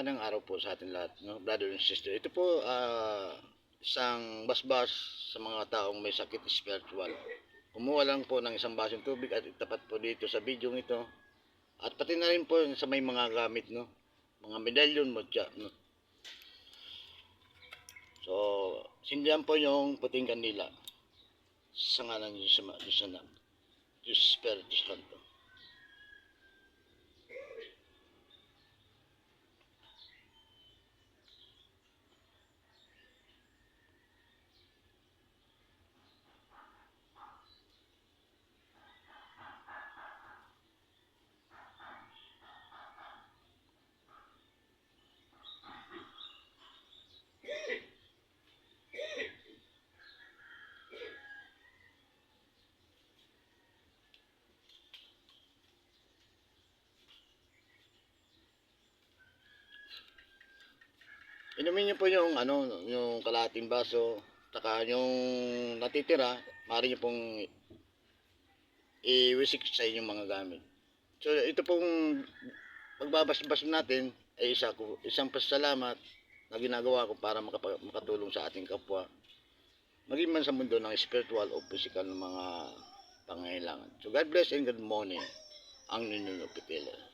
Magandang araw po sa ating lahat, no? brother and sister. Ito po, ah, isang basbas sa mga taong may sakit spiritual. Kumuha lang po ng isang basong tubig at itapat po dito sa video ito. At pati na rin po sa may mga gamit, no? Mga medalyon mo, tya, no? So, sindihan po yung puting kandila sa ngalan ng Diyos, Diyos Anak, Diyos Espiritu Santo. Inumin niyo po yung ano, yung kalating baso, saka yung natitira, maaari niyo pong i-wisik sa inyong mga gamit. So ito pong pagbabasbas natin ay isa ko, isang pasalamat na ginagawa ko para makatulong sa ating kapwa. Maging man sa mundo ng spiritual o physical ng mga pangailangan. So God bless and good morning ang Ninuno Pitila.